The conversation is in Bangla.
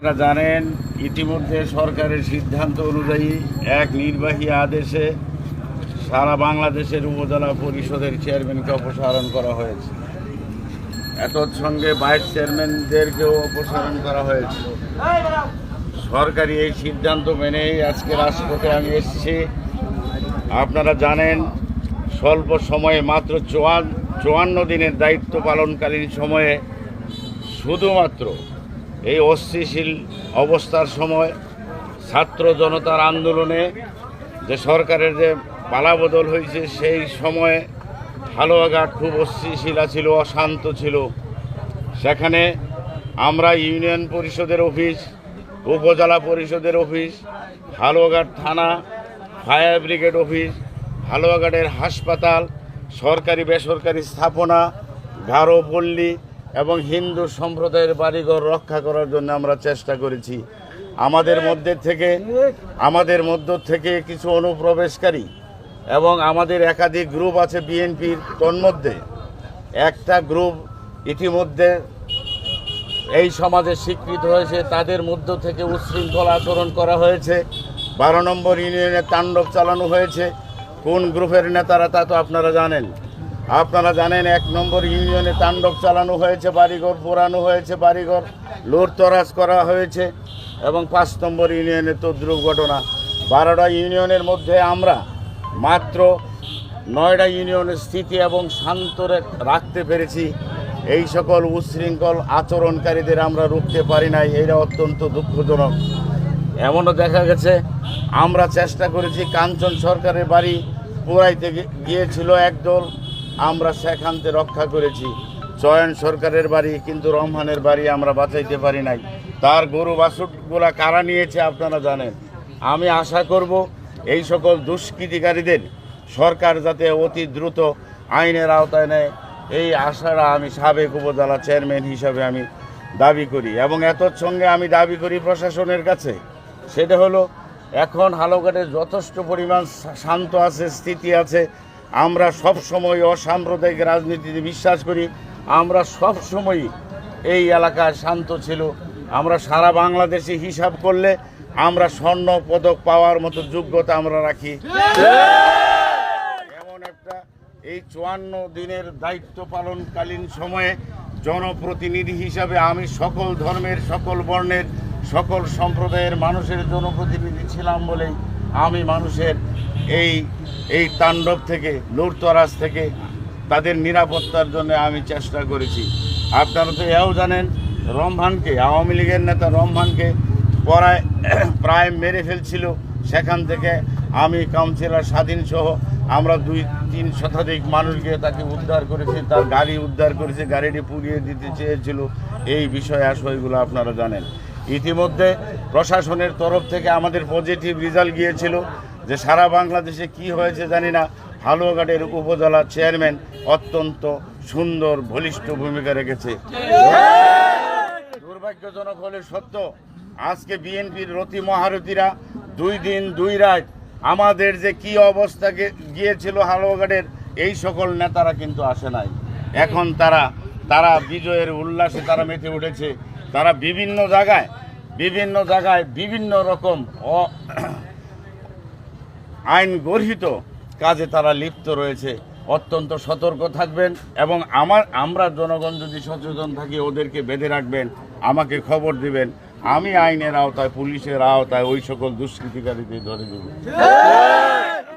আপনারা জানেন, ইতিমধ্যে সরকারের সিদ্ধান্ত অনুযায়ী এক নির্বাহী আদেশে সারা বাংলাদেশের উপজেলা পরিষদের চেয়ারম্যানকে অপসারণ করা হয়েছে। সঙ্গে ভাইস চেয়ারম্যানদেরকেও অপসারণ করা হয়েছে। সরকারি এই সিদ্ধান্ত মেনেই আজকে রাজপথে আমি এসেছি। আপনারা জানেন, স্বল্প সময়ে মাত্র চুয়ান, চুয়ান্ন দিনের দায়িত্ব পালনকালীন সময়ে শুধুমাত্র এই অস্থিশীল অবস্থার সময় ছাত্র জনতার আন্দোলনে যে সরকারের যে পালাবদল হয়েছে, সেই সময়ে হালুয়াঘাট খুব অস্থিশীলা ছিল অশান্ত ছিল। সেখানে আমরা ইউনিয়ন পরিষদের অফিস, উপজেলা পরিষদের অফিস, হালুয়াঘাট থানা, ফায়ার ব্রিগেড অফিস, হালুয়াঘাটের হাসপাতাল সরকারি বেসরকারি স্থাপনা গারো পল্লী এবং হিন্দু সম্প্রদায়ের বাড়িঘর রক্ষা করার জন্য আমরা চেষ্টা করেছি। আমাদের মধ্যে থেকে, আমাদের মধ্য থেকে কিছু অনুপ্রবেশকারী এবং আমাদের একাধিক গ্রুপ আছে বিএনপির তন্মধ্যে। একটা গ্রুপ ইতিমধ্যে এই সমাজে স্বীকৃত হয়েছে, তাদের মধ্য থেকে উচ্ছৃঙ্খল আচরণ করা হয়েছে। বারো নম্বর ইউনিয়নে তাণ্ডব চালানো হয়েছে। কোন গ্রুপের নেতারা তা তো আপনারা জানেন। আপনারা জানেন এক নম্বর ইউনিয়নে তাণ্ডব চালানো হয়েছে, বাড়িঘর পোড়ানো হয়েছে, বাড়িঘর লুটতরাজ করা হয়েছে এবং পাঁচ নম্বর ইউনিয়নে তদ্রুপ ঘটনা। বারোটা ইউনিয়নের মধ্যে আমরা মাত্র নয়টা ইউনিয়নের স্থিতি এবং শান্ত রাখতে পেরেছি। এই সকল উচ্ছৃঙ্খল আচরণকারীদের আমরা রুখতে পারি নাই এটা অত্যন্ত দুঃখজনক। এমনও দেখা গেছে, আমরা চেষ্টা করেছি, কাঞ্চন সরকারের বাড়ি পুরাইতে গিয়েছিল একদল আমরা সেখানতে রক্ষা করেছি। চয়ন সরকারের বাড়ি কিন্তু রহমানের বাড়ি আমরা বাঁচাইতে পারি নাই। তার গরু বাছুরগুলা কারা নিয়েছে আপনারা জানেন। আমি আশা করব এই সকল দুষ্কৃতিকারীদের সরকার যাতে অতি দ্রুত আইনের আওতায় নেয়, এই আশাটা আমি সাবেক উপজেলা চেয়ারম্যান হিসাবে আমি দাবি করি এবং এতর সঙ্গে আমি দাবি করি প্রশাসনের কাছে, সেটা হলো এখন হালুঘাটে যথেষ্ট পরিমাণ শান্ত আছে, স্থিতি আছে আমরা সব সময় অসাম্প্রদায়িক রাজনীতিতে বিশ্বাস করি। আমরা সব সময় এই এলাকায় শান্ত ছিল। আমরা সারা বাংলাদেশে হিসাব করলে আমরা স্বর্ণ পদক পাওয়ার মতো যোগ্যতা আমরা রাখি। এমন একটা এই চুয়ান্ন দিনের দায়িত্ব পালনকালীন সময়ে জনপ্রতিনিধি হিসাবে আমি সকল ধর্মের, সকল বর্ণের, সকল সম্প্রদায়ের মানুষের জনপ্রতিনিধি ছিলাম বলেই আমি মানুষের এই এই তাণ্ডব থেকে, লুটতরাজ থেকে তাদের নিরাপত্তার জন্য আমি চেষ্টা করেছি। আপনারা তো এও জানেন রমহানকে আওয়ামী লীগের নেতা রমহানকে পড়ায় প্রায় মেরে ফেলছিল। সেখান থেকে আমি কাউন্সিলর স্বাধীন সহ আমরা দুই, তিন শতাধিক মানুষকে তাকে উদ্ধার করেছি, তার গাড়ি উদ্ধার করেছে, গাড়িটি পুড়িয়ে দিতে চেয়েছিল। এই বিষয়ে আশয়গুলো আপনারা জানেন। ইতিমধ্যে প্রশাসনের তরফ থেকে আমাদের পজিটিভ রেজাল্ট গিয়েছিল। যে সারা বাংলাদেশে কি হয়েছে জানি না। হালুয়াঘাটের উপজেলা চেয়ারম্যান অত্যন্ত সুন্দর, বলিষ্ঠ ভূমিকা রেখেছে। দুর্ভাগ্যজনক হলে সত্য, আজকে বিএনপির রতি মহারথীরা দুই দিন, দুই রাত আমাদের যে কি অবস্থা গিয়েছিল হালুয়াঘাটের, এই সকল নেতারা কিন্তু আসে নাই। এখন তারা তারা বিজয়ের উল্লাসে তারা মেতে উঠেছে। তারা বিভিন্ন জায়গায় বিভিন্ন জায়গায় বিভিন্ন রকম আইন গর্হিত কাজে তারা লিপ্ত রয়েছে। অত্যন্ত সতর্ক থাকবেন এবং আমার, আমরা জনগণ যদি সচেতন থাকি, ওদেরকে বেঁধে রাখবেন, আমাকে খবর দিবেন। আমি আইনের আওতায়, পুলিশের আওতায় ওই সকল দুষ্কৃতিকারীদের ধরে দেব